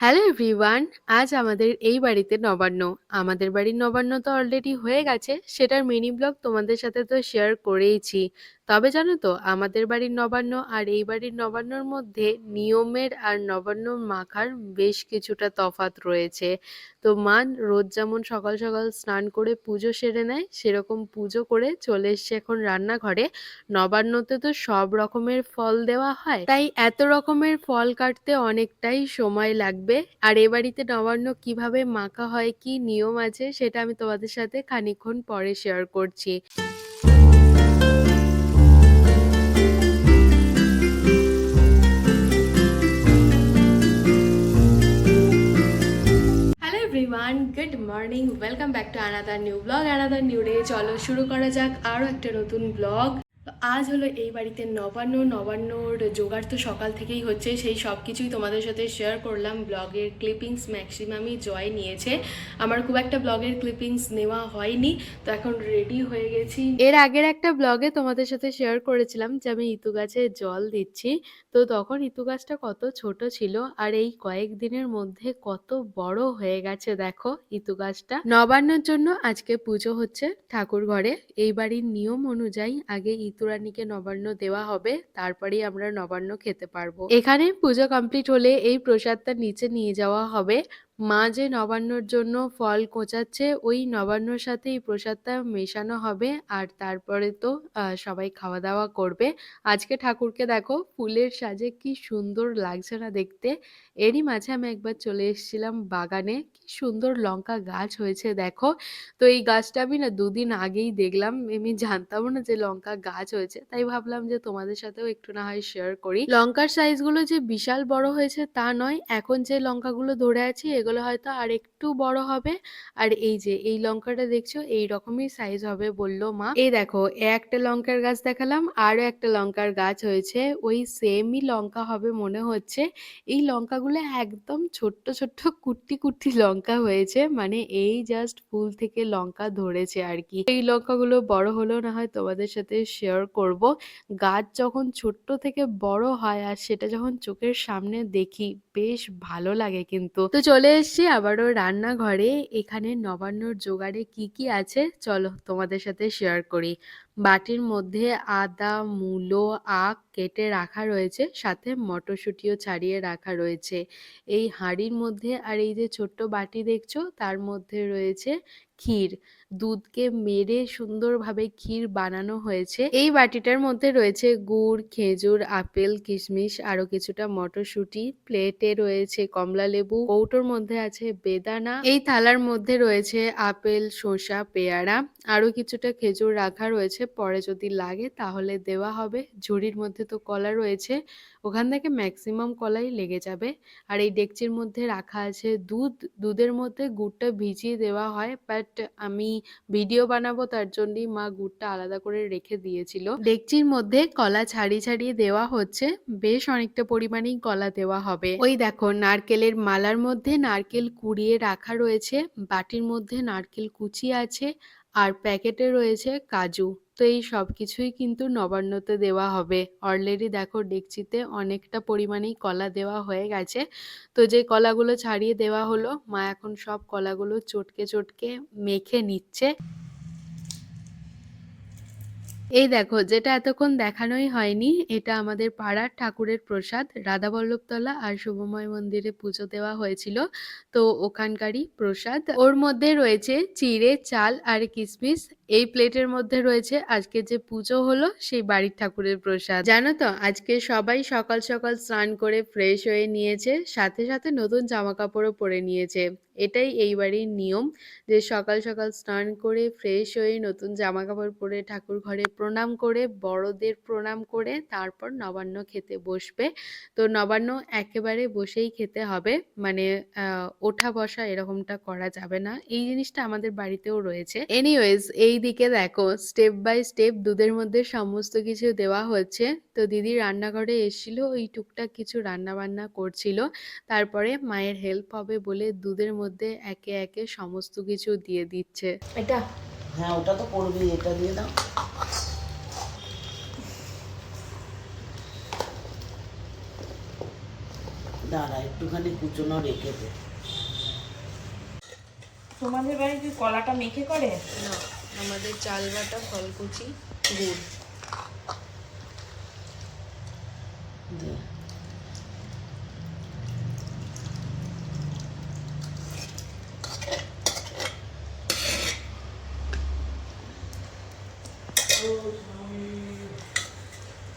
Hello everyone আজ আমাদের এই বাড়িতে নবান্ন। আমাদের বাড়ির নবান্ন তো অলরেডি হয়ে গেছে, সেটার মিনি ব্লগ তোমাদের সাথে তো শেয়ার করেইছি। তবে জানো তো, আমাদের বাড়ির নবান্ন আর এই বাড়ির নবান্নর মধ্যে নিয়মের আর নবান্ন মাখার বেশ কিছুটা তফাৎ রয়েছে। তো মা রোজ যেমন সকাল সকাল স্নান করে পুজো সেরে নেয়, সেরকম পুজো করে চলে এসছে এখন রান্নাঘরে। নবান্নতে তো সব রকমের ফল দেওয়া হয়, তাই এত রকমের ফল কাটতে অনেকটাই সময় লাগবে। আর এ বাড়িতে নবান্ন কীভাবে মাখা হয়, কি নিয়ম আছে, সেটা আমি তোমাদের সাথে খানিকক্ষণ পরে শেয়ার করছি। Welcome back to another new blog another new day চলো শুরু করা যাক আরও একটা নতুন ব্লগ আজ হলো এই বাড়িতে নবান্ন, নবান্নর জোগাড় তো সকাল থেকেই হচ্ছে, সেই সব কিছুই তোমাদের সাথে শেয়ার করলাম। ব্লগের ক্লিপিংস ম্যাক্সিমামই জয় নিয়েছে। আমার খুব একটা ব্লগের ক্লিপিংস নেওয়া হয়নি, তো এখন রেডি হয়ে গেছি। এর আগের একটা ব্লগে তোমাদের সাথে শেয়ার করেছিলাম যে আমি ইতু গাছে জল দিচ্ছি। তো তখন ইতু গাছটা কত ছোট ছিল আর এই কয়েক দিনের মধ্যে কত বড় হয়ে গেছে দেখো ইতু গাছটা। নবান্নর জন্য আজকে পুজো হচ্ছে ঠাকুর ঘরে। এই বাড়ির নিয়ম অনুযায়ী আগে ইতুরানীকে নবান্ন দেওয়া হবে, তারপরেই আমরা নবান্ন খেতে পারব। এখানে পুজো কমপ্লিট হলে এই প্রসাদটা নিচে নিয়ে যাওয়া হবে। মা যে নবান্নর জন্য ফল কোচাচ্ছে, ওই নবান্নর সাথে এই প্রসাদটা মেশানো হবে আর তারপরে তো সবাই খাওয়া দাওয়া করবে। আজকে ঠাকুরকে দেখো, ফুলের সাজে কি সুন্দর লাগছে না দেখতে। এরই মাঝে আমি একবার চলে এসেছিলাম বাগানে, কি সুন্দর লঙ্কা গাছ হয়েছে দেখো। তো এই গাছটা আমি না দুদিন আগেই দেখলাম, আমি জানতাম না যে লঙ্কা গাছ হয়েছে, তাই ভাবলাম যে তোমাদের সাথেও একটু না হয় শেয়ার করি। লঙ্কার সাইজগুলো যে বিশাল বড় হয়েছে তা নয়, এখন যে লঙ্কাগুলো ধরে আছি, এগুলো হয়তো আর একটু বড় হবে। আর এই যে, এই লঙ্কাটা দেখছ, এই রকমই সাইজ হবে বলল মা। এই দেখো, একটা লঙ্কার গাছ দেখালাম আরও একটা লঙ্কার গাছ হয়েছে। ওই সেমই লঙ্কা হবে মনে হচ্ছে। এই লঙ্কাগুলো একদম ছোট্ট ছোট্ট, কুট্টি কুট্টি লঙ্কা হয়েছে। মানে এই জাস্ট ফুল থেকে লঙ্কা ধরেছে আর কি। এই লঙ্কাগুলো বড় হলেও না হয় তোমাদের সাথে শেয়ার করব। গাছ যখন ছোট্ট থেকে বড় হয় আর সেটা যখন চোখের সামনে দেখি, বেশ ভালো লাগে কিন্তু। তো চলে এসেছি আবারও রান্নাঘরে এখানে নবান্নর জোগাড়ে কি কি আছে? চলো তোমাদের সাথে শেয়ার করি। বাটির মধ্যে আদা, মূলো, আখ কেটে রাখা রয়েছে, সাথে মটরশুঁটিও ছাড়িয়ে রাখা রয়েছে। এই হাঁড়ির মধ্যে আর এই যে ছোট্ট বাটি দেখছ, তার মধ্যে রয়েছে ক্ষীর। দুধকে মেরে সুন্দরভাবে ক্ষীর বানানো হয়েছে। এই বাটিটার মধ্যে রয়েছে গুড়, খেজুর, আপেল, কিশমিশ আরও কিছুটা মটরশুঁটি, প্লেটে রয়েছে কমলা লেবু, কৌটোর মধ্যে আছে বেদানা। এই থালার মধ্যে রয়েছে আপেল, শসা, পেয়ারা আরও কিছুটা খেজুর রাখা রয়েছে পরে যদি লাগে তাহলে দেওয়া হবে। ঝুড়ির মধ্যে তো কলা রয়েছে, ওখান থেকে ম্যাক্সিমাম কলাই লেগে যাবে। আর এই ডেকচির মধ্যে রাখা আছে দুধ, দুধের মধ্যে গুড়টা ভিজিয়ে দেওয়া হয় বাট আমি ভিডিও বানাবো তার জন্যই মা গুড়টা আলাদা করে রেখে দিয়েছিল। ডেকচির মধ্যে কলা ছাড়িয়ে ছাড়িয়ে দেওয়া হচ্ছে, বেশ অনেকটা পরিমাণেই কলা দেওয়া হবে। ওই দেখো নারকেলের মালার মধ্যে নারকেল কুড়িয়ে রাখা রয়েছে, বাটির মধ্যে নারকেল কুচি আছে, আর প্যাকেটে রয়েছে কাজু। তো এই সব কিছুই কিন্তু নবান্নতে দেওয়া হবে। অলরেডি দেখো ডেকচিতে অনেকটা পরিমাণেই কলা দেওয়া হয়ে গেছে। তো যে কলাগুলো ছাড়িয়ে দেওয়া হলো, মা এখন সব কলাগুলো চটকে চটকে মেখে নিচ্ছে। এই দেখো, যেটা এতক্ষণ দেখানোই হয়নি, এটা আমাদের পাড়ার ঠাকুরের প্রসাদ। রাধাবল্লভতলা আর শুভময় মন্দিরে পুজো দেওয়া হয়েছিল। তো ওখানকারই প্রসাদ। ওর মধ্যে রয়েছে চিড়ে, চাল আর কিশমিশ এই প্লেটের মধ্যে রয়েছে আজকে যে পুজো হলো, সেই বাড়ির ঠাকুরের প্রসাদ। জানো তো, আজকে সবাই সকাল সকাল স্নান করে ফ্রেশ হয়ে নিয়েছে, সাথে সাথে নতুন জামা কাপড়ও পরে নিয়েছে। এটাই এই বাড়ির নিয়ম, যে সকাল সকাল স্নান করে ফ্রেশ হয়ে নতুন জামা কাপড় পরে ঠাকুর ঘরে প্রণাম করে, বড়দের প্রণাম করে, তারপর নবান্ন খেতে বসবে। তো নবান্ন একেবারে বসেই খেতে হবে মানে ওঠা বসা এরকমটা করা যাবে না। এই জিনিসটা আমাদের বাড়িতেও রয়েছে। এনিওয়েজ এই দিকে দেখো স্টেপ বাই স্টেপ দুধের মধ্যে সমস্ত কিছু দেওয়া হচ্ছে। তো দিদি রান্নাঘরে এসেছিল ওই টুকটাক কিছু রান্না বান্না করছিল। তারপরে মায়ের হেল্প হবে বলে দুধের মধ্যে একে একে সমস্ত কিছু দিয়ে দিচ্ছে। এটা? হ্যাঁ ওটা তো করবি এটা দিয়ে দাও। দাঁড়া একটুখানি কুচনো রেখে দে। তোমাদের বাড়ি কি কলাটা মেখে করে? না। আমাদের চাল বাটা ফলকুচি গুড়।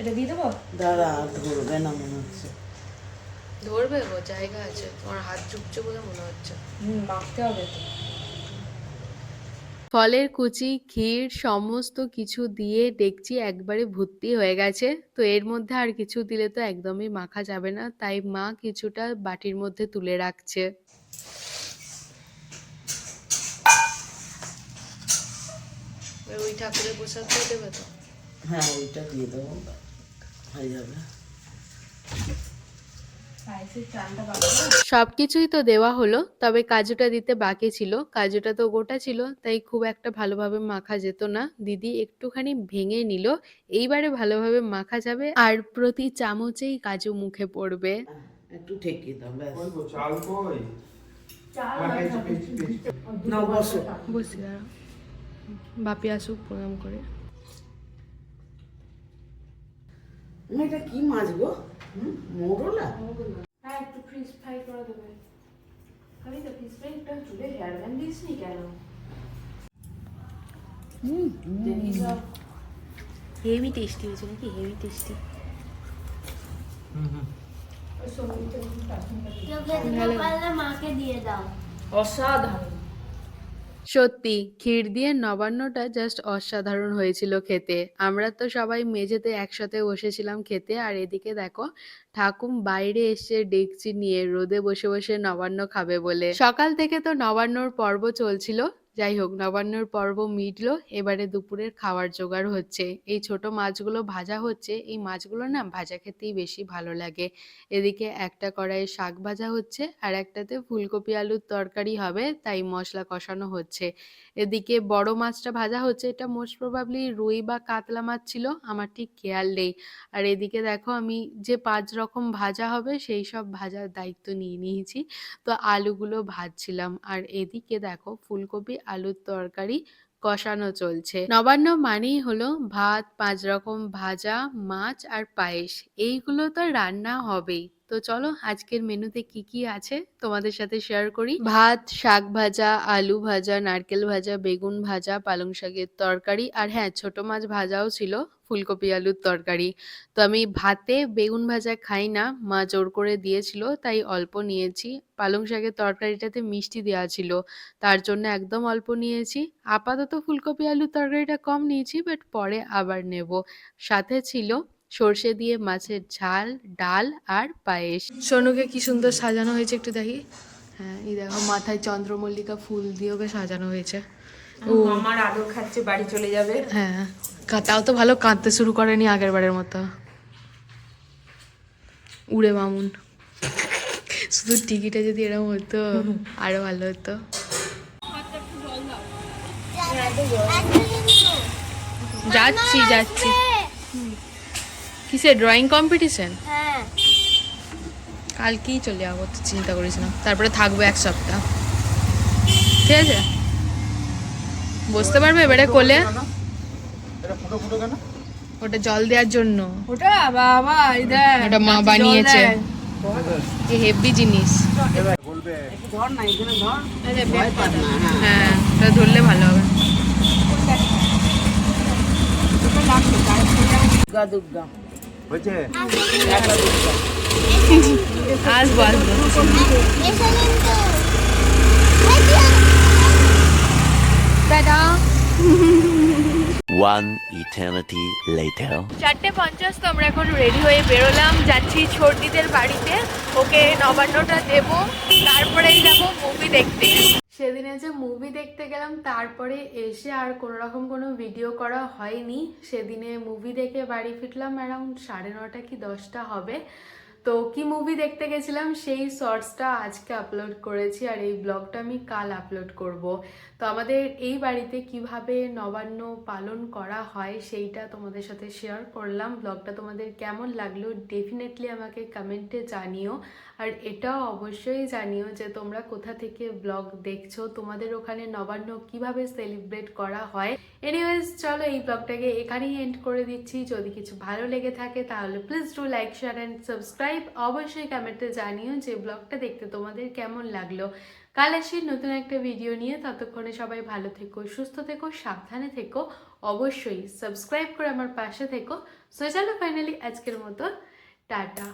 এটা দিয়ে দেবো? দাঁড়া ধরবে না মনে হচ্ছে। ধরবে গো জায়গা আছে। তোমার হাত ঝুঁকছে বলে মনে হচ্ছে। হুম মাখতে হবে তো। ফলের কুচি ক্ষীর সমস্ত কিছু দিয়ে দেখছি একবারে ভর্তি হয়ে গেছে। তো এর মধ্যে আর কিছু দিলে তো একদমই মাখা যাবে না। তাই মা কিছুটা বাটির মধ্যে তুলে রাখছে। ওই ঠাকুরের প্রসাদ দেবে তো? হ্যাঁ ওইটা দিয়ে দেবো। হয়ে যাবে। পায়েসের কিছুই তো দেওয়া হলো তবে কাজুটা দিতে বাকি ছিল। কাজুটা তো গোটা ছিল তাই খুব একটা ভালোভাবে মাখা যেত না। দিদি একটুখানি ভেঙে নিল এইবারে ভালোভাবে মাখা যাবে আর প্রতি চামচেই কাজু মুখে পড়বে। একটু ঠেকিয়ে দাও ব্যাস। চাল কই? না বসো। বসি। বাপি আসুক প্রণাম করে। এটা কি মাছ গো? মোরলা হ্যাঁ একটু ফ্রিজ ফ্রাই করে দেবে। আমি তো ফ্রিজ ফ্রাই চুলে হেয়ার ব্যান্ড দিসনি কেন? হেভি টেস্টি হয়েছে নাকি? হেভি টেস্টি মাকে দিয়ে দাও। অসাধারণ। সত্যি, ক্ষীর দিয়ে নবান্নটা জাস্ট অসাধারণ হয়েছিল খেতে। আমরা তো সবাই মেঝেতে একসাথে বসেছিলাম খেতে, আর এদিকে দেখো, ঠাকুম বাইরে এসে ডেকচি নিয়ে রোদে বসে বসে নবান্ন খাবে বলে। সকাল থেকে তো নবান্নর পর্ব চলছিল। যাই হোক নবান্নর পর্ব মিটলো, এবারে দুপুরের খাওয়ার জোগাড় হচ্ছে। এই ছোট মাছগুলো ভাজা হচ্ছে, এই মাছগুলো না ভাজা খেতেই বেশি ভালো লাগে। এদিকে একটা কড়াইয়ে শাক ভাজা হচ্ছে, আর একটাতে ফুলকপি আলুর তরকারি হবে, তাই মশলা কষানো হচ্ছে। এদিকে বড় মাছটা ভাজা হচ্ছে, এটা মোস্ট প্রবাবলি রুই বা কাতলা মাছ ছিল, আমার ঠিক খেয়াল নেই। আর এদিকে দেখো, আমি যে পাঁচ রকম ভাজা হবে, সেই সব ভাজার দায়িত্ব নিয়ে নিয়েছি, তো আলুগুলো ভাজছিলাম। আর এদিকে দেখো, ফুলকপি আলুর তরকারি কষানো চলছে। নবান্ন মানেই হলো ভাত, পাঁচ রকম ভাজা, মাছ আর পায়েস। এইগুলো তো রান্না হবেই। তো চলো আজকের মেনুতে কি কি আছে তোমাদের সাথে শেয়ার করি। ভাত, শাক ভাজা, আলু ভাজা, নারকেল ভাজা, বেগুন ভাজা, পালং শাকের তরকারি আর হ্যাঁ ছোট মাছ ভাজাও ছিল। ফুলকপি, আলুর তরকারি। তো আমি ভাতে বেগুন ভাজা খাই না, মা জোর করে দিয়েছিল, তাই অল্প নিয়েছি। পালং শাকের তরকারিটাতে মিষ্টি দেওয়া ছিল, তার জন্য একদম অল্প নিয়েছি। আপাতত ফুলকপি, আলুর তরকারিটা কম নিয়েছি বাট পরে আবার নেব। সাথে ছিল সর্ষে দিয়ে মাছের ঝাল, ডাল আর পায়েস। সোনুকে কি সুন্দর সাজানো হয়েছে একটু দেখি। হ্যাঁ এই দেখো মাথায় চন্দ্রমল্লিকা ফুল দিয়ে ওকে সাজানো হয়েছে। ও আমার আদর খাচ্ছে বাড়ি চলে যাবে। হ্যাঁ তাও তো ভালো কাঁদতে শুরু করেনি আগের বারের মতো। উড়ে মামুন। শুধু টিকিটে যদি এরকম হতো আরও ভালো হতো। যাচ্ছি যাচ্ছি। কিসে ড্রয়িং কম্পিটিশন হ্যাঁ। কালকেই চলে যাব তো চিন্তা করিস না। তারপরে থাকব এক সপ্তাহ। ঠিক আছে? বসতে পারবে এবারে কোলে? এটা ফুটো ফুটো কেন ওটা জল দেওয়ার জন্য। ওটা বাবা এই ওটা মা বানিয়েছে। হেভি জিনিস। হ্যাঁ। হ্যাঁ ওটা ধরলে ভালো হবে। দুর্গা দুর্গা। হয়েছে? দুর্গা। আসব আসব। One eternity later. চারটে পঞ্চাশ তো আমরা এখন রেডি হয়ে বেরোলাম। যাচ্ছি ছোটদিদের বাড়িতে। ওকে নবান্নটা দেব। তারপরেই যাব মুভি দেখতে। সেদিনে যে মুভি দেখতে গেলাম তারপরে এসে আর কোনো রকম কোনো ভিডিও করা হয়নি। সেদিনে মুভি দেখে বাড়ি ফিরলাম অ্যারাউন্ড সাড়ে নটা কি দশটা হবে। তো কি মুভি দেখতে গেছিলাম? সেই শর্টসটা আজকে আপলোড করেছি আর এই ব্লগটা আমি কাল আপলোড করব। তো আমাদের এই বাড়িতে কীভাবে নবান্ন পালন করা হয় সেইটা তোমাদের সাথে শেয়ার করলাম। ব্লগটা তোমাদের কেমন লাগল? ডেফিনেটলি আমাকে কমেন্টে জানিও। আর এটা অবশ্যই জানিও যে তোমরা কোথা থেকে ব্লগ দেখছ, তোমাদের ওখানে নবান্ন কীভাবে সেলিব্রেট করা হয়। এনিওয়েজ চলো এই ব্লগটাকে এখানেই এন্ড করে দিচ্ছি। যদি কিছু ভালো লেগে থাকে তাহলে please do like share and subscribe অবশ্যই কমেন্টে জানিও যে ব্লগটা দেখতে তোমাদের কেমন লাগল। কাল আসি নতুন একটা ভিডিও নিয়ে। ততক্ষণে সবাই ভালো থেকো, সুস্থ থেকো, সাবধানে থেকো। অবশ্যই সাবস্ক্রাইব করে আমার পাশে থেকো। সো চলো ফাইনালি আজকের মতো, টাটা।